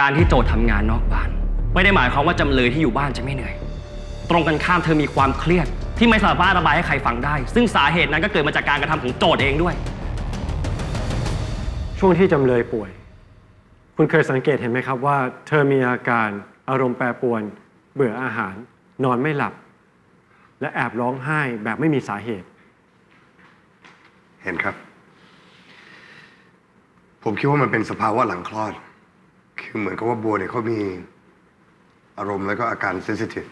การที่โจทย์ทำงานนอกบ้าน ไม่ได้หมายความว่าจำเลยที่อยู่บ้านจะไม่เหนื่อย ตรงกันข้ามเธอมีความเครียด ที่ไม่สามารถระบายให้ใครฟังได้ ซึ่งสาเหตุนั้นก็เกิดมาจากการกระทำของโจทย์เองด้วย ช่วงที่จำเลยป่วย คุณเคยสังเกตเห็นไหมครับว่า เธอมีอาการอารมณ์แปรปรวน เบื่ออาหาร นอนไม่หลับ และแอบร้องไห้แบบไม่มีสาเหตุ เห็นครับ ผมคิดว่ามันเป็นสภาวะหลังคลอด คือเหมือนกับว่าบัวเนี่ยเขามีอารมณ์แล้วก็อาการเซนซิทีฟ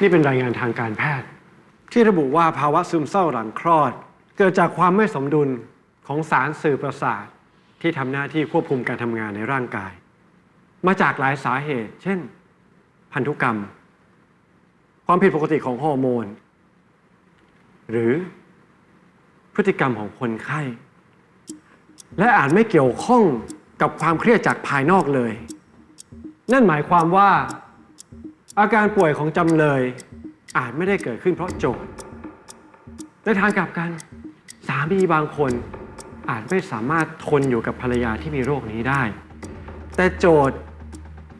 นี่เป็นรายงานทางการแพทย์ ที่ระบุว่าภาวะซึมเศร้าหลังคลอด เกิดจากความไม่สมดุลของสารสื่อประสาท ที่ทำหน้าที่ควบคุมการทำงานในร่างกาย มาจากหลายสาเหตุ เช่น พันธุกรรม ความผิดปกติของฮอร์โมน หรือ พฤติกรรมของคนไข้ และอาจไม่เกี่ยวข้องกับความเครียดจากภายนอกเลย นั่นหมายความว่า อาการป่วยของจำเลย อาจไม่ได้เกิดขึ้นเพราะโจทย์ในทางกลับกัน สามีบางคนอาจไม่สามารถทนอยู่กับภรรยาที่มีโรคนี้ได้ แต่โจทย์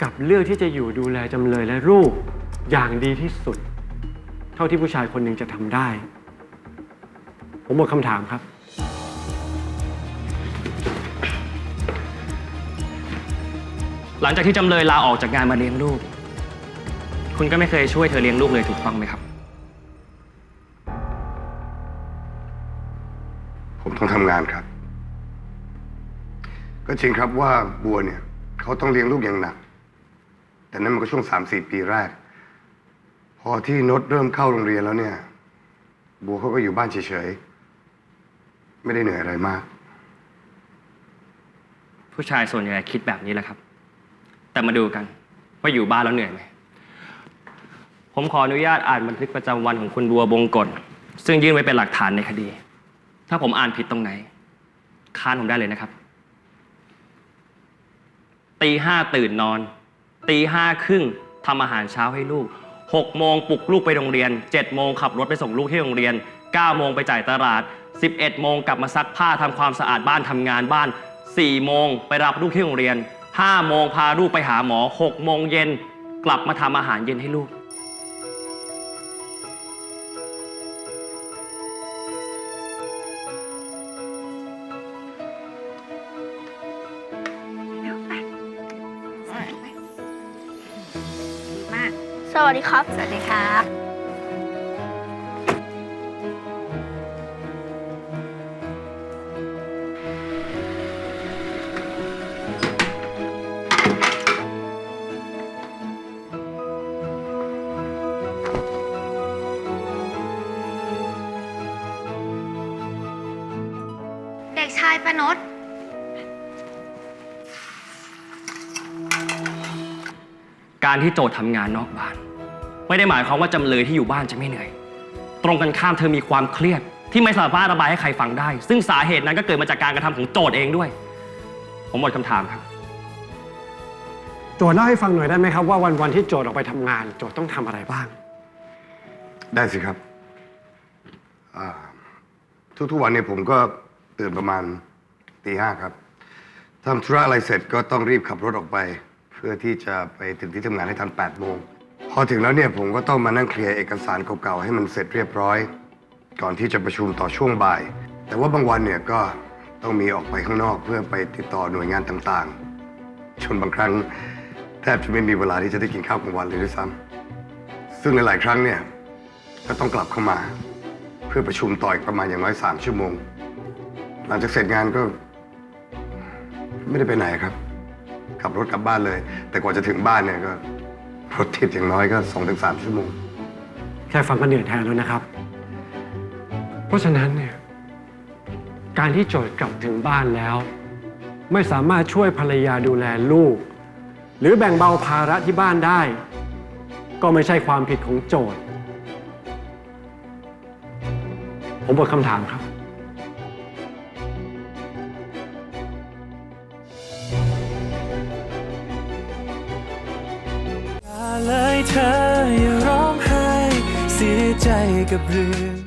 กลับเลือกที่จะอยู่ดูแลจำเลยและลูกอย่างดีที่สุด เท่าที่ผู้ชายคนหนึ่งจะทำได้ ผมหมดคำถามครับ หลังจากที่จำเลยลาออกจากงานมาเลี้ยงลูก คุณก็ไม่เคยช่วยเธอเลี้ยงลูกเลยถูกต้องไหมครับ ผมต้องทำงานครับ ก็จริงครับว่าบัวเนี่ย เขาต้องเลี้ยงลูกอย่างหนัก แต่นั่นมันก็ช่วงสามสี่ปีแรก พอที่นดเริ่มเข้าโรงเรียนแล้วเนี่ย บัวเขาก็อยู่บ้านเฉยๆ ไม่ได้เหนื่อยอะไรมาก ผู้ชายส่วนใหญ่คิดแบบนี้แหละครับ แต่มาดูกัน ว่าอยู่บ้านแล้วเหนื่อยไหม ผมขออนุญาตอ่านบันทึกประจำวันของคุณบัวบงกฎซึ่งยื่นไว้เป็นหลักฐานในคดี ถ้าผมอ่านผิดตรงไหน ค้านผมได้เลยนะครับ ตีห้าตื่นนอน ตีห้าครึ่งทำอาหารเช้าให้ลูกหกโมงปลุกลูกไปโรงเรียนเจ็ดโมงขับรถไปส่งลูกที่โรงเรียนเก้าโมงไปจ่ายตลาด สิบเอ็ดโมงกลับมาซักผ้าทำความสะอาดบ้านทำงานบ้านสี่โมงไปรับลูกที่โรงเรียนห้าโมงพาลูกไปหาหมอหกโมงเย็นกลับมาทำอาหารเย็นให้ลูกมากสวัสดีครับ สวัสดีครับ ด็กชายประนดการที่โจทย์ทำงานนอกบ้าน ไม่ได้หมายความว่าจำเลยที่อยู่บ้านจะไม่เหนื่อย ตรงกันข้ามเธอมีความเครียด ที่ไม่สามารถระบายให้ใครฟังได้ ซึ่งสาเหตุนั้นก็เกิดมาจากการกระทำของโจทย์เองด้วย ผมหมดคำถามครับ โจทย์เล่าให้ฟังหน่อยได้ไหมครับว่าวันวันๆที่โจทย์ออกไปทำงาน โจทย์ต้องทำอะไรบ้าง ได้สิครับอ่าทุกๆวันเนี่ยผมก็ ตื่นประมาณตีห้าครับทำธุระอะไรเสร็จก็ต้องรีบขับรถออกไป เพื่อที่จะไปถึงที่ทำงานให้ทัน8โมงพอถึงแล้วเนี่ยผมก็ต้องมานั่งเคลียร์เอกสารเก่าๆให้มันเสร็จเรียบร้อย ก่อนที่จะประชุมต่อช่วงบ่าย แต่ว่าบางวันเนี่ยก็ต้องมีออกไปข้างนอกเพื่อไปติดต่อหน่วยงานต่างๆจนบางครั้งแทบจะไม่มีเวลาที่จะได้กินข้าวกลางวันเลยด้วยซ้ำซึ่งในหลายครั้งเนี่ยก็ต้องกลับเข้ามา เพื่อประชุมต่ออีกประมาณอย่างน้อยสามชั่วโมง หลังจากเสร็จงานก็ ไม่ได้ไปไหนครับ ขับรถกลับบ้านเลย แต่กว่าจะถึงบ้านเนี่ยก็รถติดอย่างน้อยก็สองถึงสามชั่วโมง แค่ฟังก็เหนื่อยแทนแล้วนะครับ เพราะฉะนั้นเนี่ย การที่โจทย์กลับถึงบ้านแล้ว ไม่สามารถช่วยภรรยาดูแลลูก หรือแบ่งเบาภาระที่บ้านได้ ก็ไม่ใช่ความผิดของโจทย์ ผมหมดคำถามครับ เธออย่าร้องไห้ เสียใจกับเรื่อง